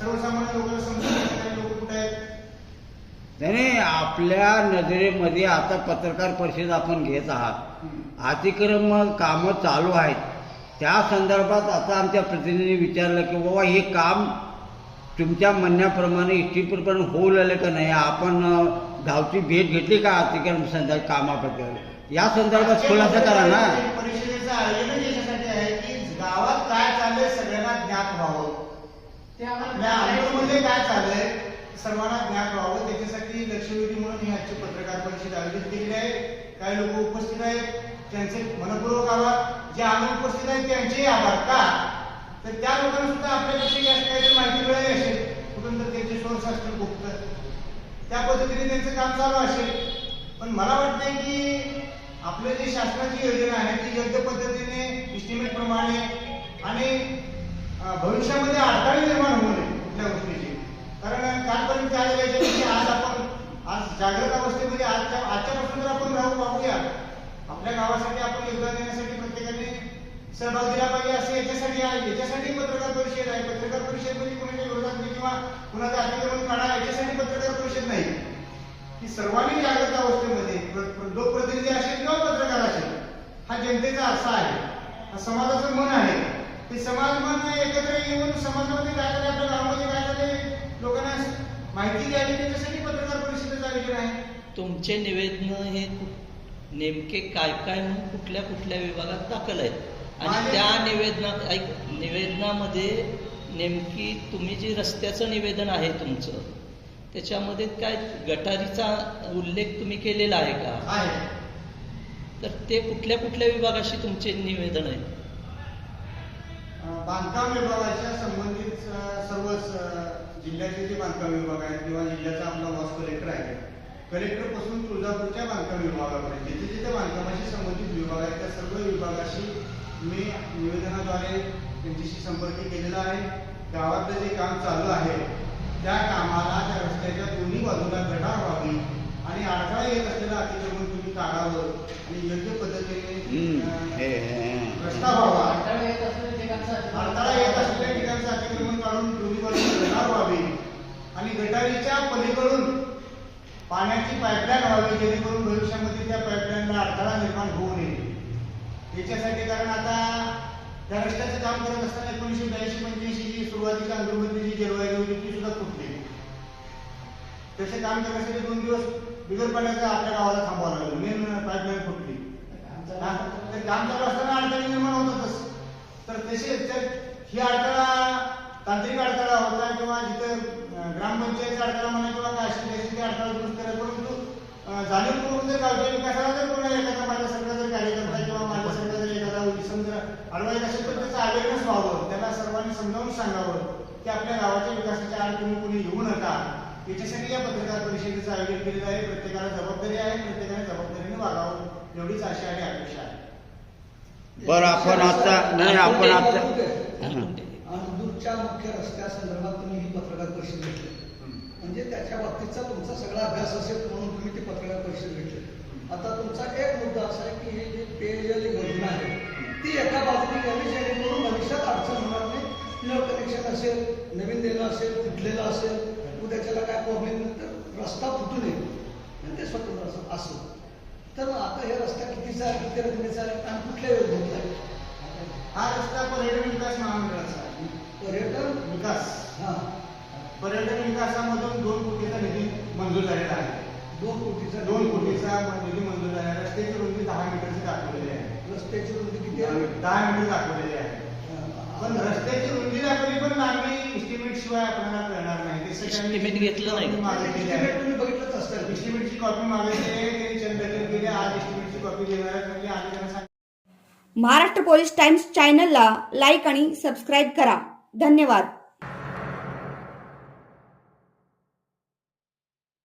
सर्वसामान्य लोकांना समजून काही लोक कुठे आहेत? त्याने आपल्या नजरेमध्ये आता पत्रकार परिषद आपण घेत आहात. अतिक्रमण कामं चालू आहेत. त्या संदर्भात आता आमच्या प्रतिनिधीने विचारलं की बाबा हे काम तुमच्या म्हणण्याप्रमाणे इष्टीप्रमाणे होऊ लागलं का नाही? आपण गावची भेट घेतली का अतिक्रमण संदर्भ कामाबद्दल? या संदर्भात खुलासा करा ना. परिषदेचं आयोजन याच्यासाठी आहे की गावात काय चाललंय सगळ्यांना ज्ञात व्हावं. अंगणमध्ये काय चाललंय सर्वांना ज्ञात व्हावं त्याच्यासाठी लक्षवेधी म्हणून ही आजची पत्रकार परिषद आयोजित केलेली आहे. काही लोक उपस्थित आहेत. त्यांचे मनपूर्वक आभार. जे अनुपस्थित आहेत त्यांचेही आभार का? तर त्या लोकांना सुद्धा आपल्यापेक्षा जास्त काहीतरी माहिती मिळाली असेल. कुठून तर त्यांचे सोर्स असतील गुप्त त्या पद्धतीने त्यांचं काम चालू असेल. पण मला वाटतंय की आपलं जे शासनाची योजना आहे ती योग्य पद्धतीने इस्टिमेट प्रमाणे आणि अं, भविष्यामध्ये अडथळे निर्माण होऊ नये कुठल्या गोष्टीची कारण कालपर्यंत काय झालं याच्यापेक्षी आज आपण आज जागृत अवस्थेमध्ये आजच्या आजच्यापासून जर आपण राहू पाहूया आपल्या गावासाठी आपण योगदान देण्यासाठी प्रत्येकाने सहभाग दिला पाहिजे असे याच्यासाठी आहे. याच्यासाठी पत्रकार परिषद आहे. पत्रकार परिषद म्हणजे कोणाच्या विरोधात किंवा कुणाचं अतिक्रमण काढा याच्यासाठी पत्रकार परिषद नाही. की सर्वांनी जागृत अवस्थेमध्ये लोकप्रतिनिधी असेल किंवा पत्रकार असेल हा जनतेचा असा आहे. हा समाजाचं मन आहे. ते समाज मन एकत्र येऊन समाजामध्ये काय झालं आपल्या गावामध्ये काय चाललंय लोकांना माहिती द्यावी. त्याच्यासाठी पत्रकार परिषदेचा आयोजन आहे. तुमचे निवेदन हे नेमके काय काय म्हणून कुठल्या कुठल्या विभागात दाखल आहेत? आणि त्या निवेदनात ऐक निवेदनामध्ये नेमकी तुम्ही जे रस्त्याचं निवेदन आहे तुमचं त्याच्यामध्ये काय गटारीचा उल्लेख तुम्ही केलेला आहे का? आहे. तर ते कुठल्या कुठल्या विभागाशी तुमचे निवेदन आहे? बांधकाम विभागाच्या संबंधित अं, जिल्ह्याचे जे बांधकाम विभाग आहेत किंवा जिल्ह्याचा आपला वॉस कलेक्टर आहे कलेक्टरपासून तुळजापूरच्या बांधकाम विभागापर्यंत जिथे जिथे बांधकामाशी संबंधित विभाग आहेत त्या सर्व विभागाशी मी निवेदनाद्वारे त्यांच्याशी संपर्क केलेला आहे. गावातलं जे काम चालू आहे त्या कामाला त्या रस्त्याच्या दोन्ही बाजूला गटार व्हावी आणि अडथळा येत असलेलं अतिक्रमण तुम्ही काढावं आणि योग्य पद्धतीने. रस्ता व्हावा. अडथळा येत असलेल्या ठिकाणचं अतिक्रमण काढून दोन्ही बाजूला गटार व्हावी आणि गटारीच्या पलीकडून पाण्याची पाईपलाईन व्हावी जेणेकरून भविष्यामध्ये त्या पाईपलाईनला अडथळा निर्माण होऊ नये. याच्यासाठी कारण आता त्या रस्त्याचं काम करत असताना एकोणीसशे ब्याऐंशी पंच्याऐंशी जी सुरुवातीच्या अंगमधली जी जलवायू होती ती सुद्धा तुटली. तसे काम करण्यासाठी दोन दिवस बिगर पाण्याचा आपल्या गावाला थांबावं लागलं. मेन पाईपलाईन फुटली. तर काम चालू असताना अडचणी निर्माण होतातच. तर तसेच तर ही अडथळा तांत्रिक अडथळा ग्रामपंचायतचा अडथळा म्हणा किंवा काय ते अडथळा दुरुस्त करा परंतु जाणीवपूर्वक जर गावच्या विकासाला जर कोणा एखादा माझ्यासारखा जर कार्यकर्ता किंवा माझ्यासारखा जर एखादा अडवायत असेल तर त्याचं अवेअरनेस व्हावं. त्याला सर्वांनी समजावून सांगावं की आपल्या गावाच्या विकासाच्या आड तुम्ही कोणी येऊ नका. याच्यासाठी या पत्रकार परिषदेचं आयोजन केलेलं आहे. प्रत्येकाला जबाबदारी आहे. प्रत्येकाने जबाबदारीने वागावं. एवढीच आशा आणि अपेक्षा आहे. बरं आपण आता नाही आपण आता मुख्य रस्त्यासंदर्भात तुम्ही ही पत्रकार परिषद घेतली. म्हणजे त्याच्या बाबतीतचा तुमचा सगळा अभ्यास असेल म्हणून तुम्ही ती पत्रकार परिषद घेतली. आता तुमचा एक मुद्दा असा आहे की हे जे पेयजल योजना आहे ती एका बाजूने यावी जेणेकरून भविष्यात अडचण होणार नाही. नळ कनेक्शन असेल नवीन देणं असेल फुटलेलं असेल उद्याच्याला काय प्रॉब्लेम तर रस्ता फुटू नये. आणि ते स्वतंत्र असं असं. तर आता हे रस्ता कितीचा आहे किती रकमेचा आहे आणि कुठल्या योजनेचा आहे? हा रस्ता पर्यटन विकास महामंडळाचा आहे. पर्यटन? विकास. हा. पर्यटन विकासामधून दोन कोटीचा निधी मंजूर झालेला आहे. दोन कोटीचा दोन कोटीचा निधी मंजूर झाला आहे. रस्त्याची रुंदी दहा मीटरची दाखवलेली आहे. रस्त्याची रुंदी किती आहे? दहा मीटर दाखवलेली आहे. पण रस्त्याची रुंदी दाखवली पण लांबी इस्टिमेट शिवाय आपल्याला कळणार नाही. ते सगळ्यांनी घेतलं नाही. तुम्ही बघितलंच असतं. कॉपी मागायची आहे. त्यांनी चंद दखल केली आज एस्टिमेटची कॉपी देणार म्हणजे आम्ही त्यांना सांगितलं महाराष्ट्र पोलीस टाइम्स चॅनलला लाईक आणि सबस्क्राईब करा. धन्यवाद.